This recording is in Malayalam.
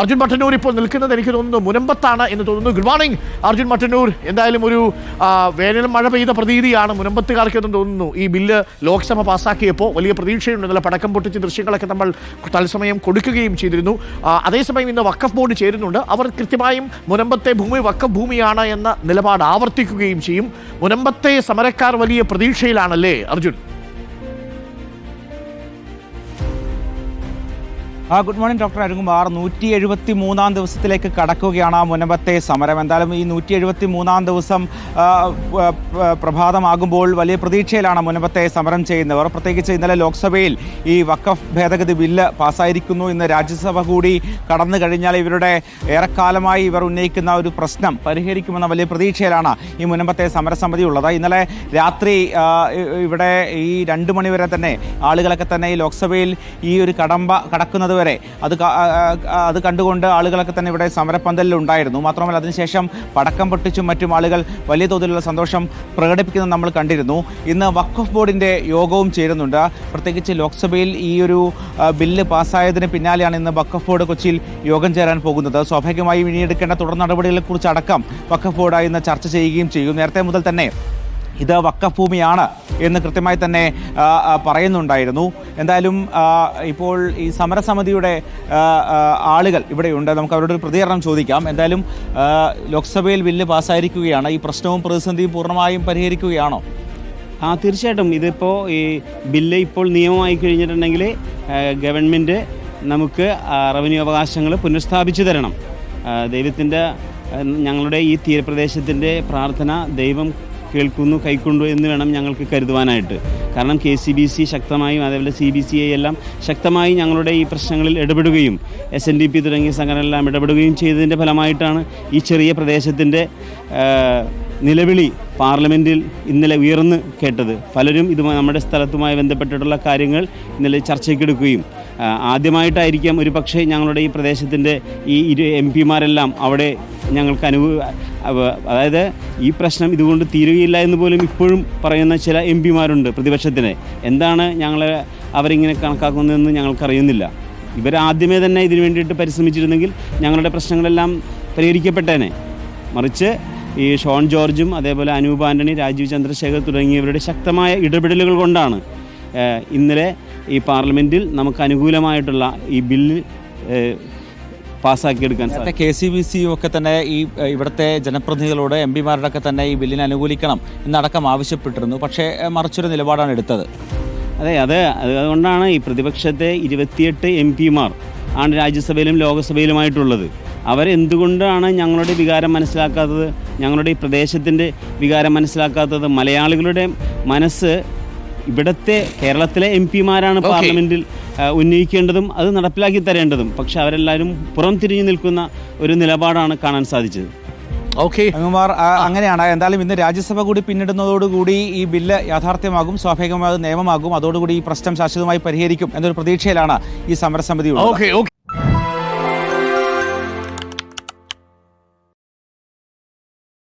അർജുൻ മട്ടന്നൂർ ഇപ്പോൾ നിൽക്കുന്നത് എനിക്ക് തോന്നുന്നു മുനമ്പത്താണ് എന്ന് തോന്നുന്നു. Good morning Arjun Mattannur. എന്തായാലും ഒരു വേനൽ മഴ പെയ്ത പ്രതീതിയാണ് മുനമ്പത്തുകാർക്ക് എന്ന് തോന്നുന്നു. ഈ ബില്ല് ലോക്സഭ പാസ്സാക്കിയപ്പോൾ വലിയ പ്രതീക്ഷയുണ്ട് നല്ല പടക്കം പൊട്ടിച്ച് ദൃശ്യങ്ങളൊക്കെ നമ്മൾ തത്സമയം കൊടുക്കുകയും ചെയ്തിരുന്നു. അതേസമയം ഇന്ന് വക്കഫ് ബോർഡ് ചേരുന്നുണ്ട്. അവർ കൃത്യമായും മുനമ്പത്തെ ഭൂമി വക്കഫ് ഭൂമിയാണ് എന്ന നിലപാട് ആവർത്തിക്കുകയും ചെയ്യും. മുനമ്പത്തെ സമരക്കാർ വലിയ പ്രതീക്ഷയിലാണല്ലേ Arjun? Good morning doctor Arukumar നൂറ്റി എഴുപത്തി മൂന്നാം ദിവസത്തിലേക്ക് കടക്കുകയാണ് ആ മുനമ്പത്തെ സമരം. എന്തായാലും ഈ നൂറ്റി എഴുപത്തി മൂന്നാം ദിവസം ആ, പ്രഭാതമാകുമ്പോൾ വലിയ പ്രതീക്ഷയിലാണ് മുനമ്പത്തെ സമരം ചെയ്യുന്നവർ. പ്രത്യേകിച്ച് ഇന്നലെ ലോക്സഭയിൽ ഈ വക്കഫ് ഭേദഗതി ബില്ല് പാസ്സായിരിക്കുന്നു ഇന്ന് രാജ്യസഭ കൂടി കടന്നു കഴിഞ്ഞാൽ ഇവരുടെ ഏറെക്കാലമായി ഇവർ ഉന്നയിക്കുന്ന ഒരു പ്രശ്നം പരിഹരിക്കുമെന്ന വലിയ പ്രതീക്ഷയിലാണ് ഈ മുനമ്പത്തെ സമരസമിതി ഉള്ളത്. ഇന്നലെ രാത്രി ഇവിടെ ഈ രണ്ട് മണിവരെ തന്നെ ആളുകളൊക്കെ തന്നെ ഈ ലോക്സഭയിൽ ഈ ഒരു കടമ്പ കടക്കുന്നത് വരെ. അത് അത് കണ്ടുകൊണ്ട് ആളുകളൊക്കെ തന്നെ ഇവിടെ സമരപ്പന്തലിലുണ്ടായിരുന്നു. മാത്രമല്ല അതിനുശേഷം പടക്കം പൊട്ടിച്ചും മറ്റും ആളുകൾ വലിയ തോതിലുള്ള സന്തോഷം പ്രകടിപ്പിക്കുന്നത് നമ്മൾ കണ്ടിരുന്നു. ഇന്ന് വഖഫ് ബോർഡിന്റെ യോഗവും ചേരുന്നുണ്ട്. പ്രത്യേകിച്ച് ലോക്സഭയിൽ ഈ ഒരു ബില്ല് പാസ്സായതിന് പിന്നാലെയാണ് ഇന്ന് വഖഫ് ബോർഡ് കൊച്ചിയിൽ യോഗം ചേരാൻ പോകുന്നത്. സ്വാഭാവികമായും ഇനിയെടുക്കേണ്ട തുടർ നടപടികളെക്കുറിച്ച് അടക്കം വഖഫ് ബോർഡായി ഇന്ന് ചർച്ച ചെയ്യുകയും ചെയ്യും. നേരത്തെ മുതൽ തന്നെ ഇത് വക്കഭൂമിയാണ് എന്ന് കൃത്യമായി തന്നെ പറയുന്നുണ്ടായിരുന്നു. എന്തായാലും ഇപ്പോൾ ഈ സമരസമിതിയുടെ ആളുകൾ ഇവിടെയുണ്ട് നമുക്ക് അവരോട് ഒരു പ്രതികരണം ചോദിക്കാം. എന്തായാലും ലോക്സഭയിൽ ബില്ല് പാസ്സായിരിക്കുകയാണ്. ഈ പ്രശ്നവും പ്രതിസന്ധിയും പൂർണമായും പരിഹരിക്കുകയാണോ? ആ തീർച്ചയായിട്ടും. ഇതിപ്പോൾ ഈ ബില്ല് ഇപ്പോൾ നിയമമായി കഴിഞ്ഞിട്ടുണ്ടെങ്കിൽ ഗവൺമെന്റ് നമുക്ക് റവന്യൂ അവകാശങ്ങൾ പുനഃസ്ഥാപിച്ചു തരണം. ദൈവത്തിന്റെ ഞങ്ങളുടെ ഈ തീരപ്രദേശത്തിന്റെ പ്രാർത്ഥന ദൈവം കേൾക്കുന്നു കൈക്കൊണ്ടു എന്ന് വേണം ഞങ്ങൾക്ക് കരുതുവാനായിട്ട്. കാരണം കെ സി ബി സി ശക്തമായും അതേപോലെ സി ബി സി ഐ എല്ലാം ശക്തമായി ഞങ്ങളുടെ ഈ പ്രശ്നങ്ങളിൽ ഇടപെടുകയും എസ് എൻ ഡി പി തുടങ്ങിയ സംഘടനകളെല്ലാം ഇടപെടുകയും ചെയ്തതിന്റെ ഫലമായിട്ടാണ് ഈ ചെറിയ പ്രദേശത്തിന്റെ നിലവിളി പാർലമെന്റിൽ ഇന്നലെ ഉയർന്ന് കേട്ടത്. പലരും ഇത് നമ്മുടെ സ്ഥലത്തുമായി ബന്ധപ്പെട്ടിട്ടുള്ള കാര്യങ്ങൾ ഇന്നലെ ചർച്ചയ്ക്കെടുക്കുകയും ആദ്യമായിട്ടായിരിക്കാം ഒരു പക്ഷേ ഞങ്ങളുടെ ഈ പ്രദേശത്തിന്റെ ഈ ഇരു എം പിമാരെല്ലാം അവിടെ ഞങ്ങൾക്ക് അനുഭവ അതായത് ഈ പ്രശ്നം ഇതുകൊണ്ട് തീരുകയില്ല എന്ന് പോലും ഇപ്പോഴും പറയുന്ന ചില എം പിമാരുണ്ട് പ്രതിപക്ഷത്തിന്. എന്താണ് ഞങ്ങളെ അവരിങ്ങനെ കണക്കാക്കുന്നതെന്ന് ഞങ്ങൾക്കറിയുന്നില്ല. ഇവരാദ്യമേ തന്നെ ഇതിനു വേണ്ടിയിട്ട് പരിശ്രമിച്ചിരുന്നെങ്കിൽ ഞങ്ങളുടെ പ്രശ്നങ്ങളെല്ലാം പരിഹരിക്കപ്പെട്ടേനെ. മറിച്ച് ഈ ഷോൺ ജോർജും അതേപോലെ അനൂപ് ആന്റണി രാജീവ് ചന്ദ്രശേഖർ തുടങ്ങിയവരുടെ ശക്തമായ ഇടപെടലുകൾ കൊണ്ടാണ് ഇന്നലെ ഈ പാർലമെന്റിൽ നമുക്ക് അനുകൂലമായിട്ടുള്ള ഈ ബില്ല് പാസ്സാക്കിയെടുക്കാൻ സാധിക്കും. കെ സി ബി സി ഒക്കെ തന്നെ ഈ ഇവിടുത്തെ ജനപ്രതിനിധികളോട് എം പിമാരുടെ ഒക്കെ തന്നെ ഈ ബില്ലിനെ അനുകൂലിക്കണം എന്നടക്കം ആവശ്യപ്പെട്ടിരുന്നു. പക്ഷേ മറിച്ചൊരു നിലപാടാണ് എടുത്തത്. അതെ അത് അതുകൊണ്ടാണ് ഈ പ്രതിപക്ഷത്തെ ഇരുപത്തിയെട്ട് എം പിമാർ ആണ് രാജ്യസഭയിലും ലോകസഭയിലുമായിട്ടുള്ളത്. അവരെന്തുകൊണ്ടാണ് ഞങ്ങളുടെ വികാരം മനസ്സിലാക്കാത്തത്? ഞങ്ങളുടെ ഈ പ്രദേശത്തിന്റെ വികാരം മനസ്സിലാക്കാത്തത്? മലയാളികളുടെ മനസ്സ് ഇവിടുത്തെ കേരളത്തിലെ എം പിമാരാണ് പാർലമെന്റിൽ ഉന്നയിക്കേണ്ടതും അത് നടപ്പിലാക്കി തരേണ്ടതും. പക്ഷെ അവരെല്ലാവരും പുറം തിരിഞ്ഞു നിൽക്കുന്ന ഒരു നിലപാടാണ് കാണാൻ സാധിച്ചത്. ഓക്കെ. അങ്ങുമാർ അങ്ങനെയാണ്. എന്തായാലും ഇന്ന് രാജ്യസഭ കൂടി പിന്നിടുന്നതോടുകൂടി ഈ ബില്ല് യാഥാർത്ഥ്യമാകും സ്വാഭാവികമായും നിയമമാകും. അതോടുകൂടി ഈ പ്രശ്നം ശാശ്വതമായി പരിഹരിക്കും എന്നൊരു പ്രതീക്ഷയിലാണ് ഈ സമരസമിതി ഓക്കെ.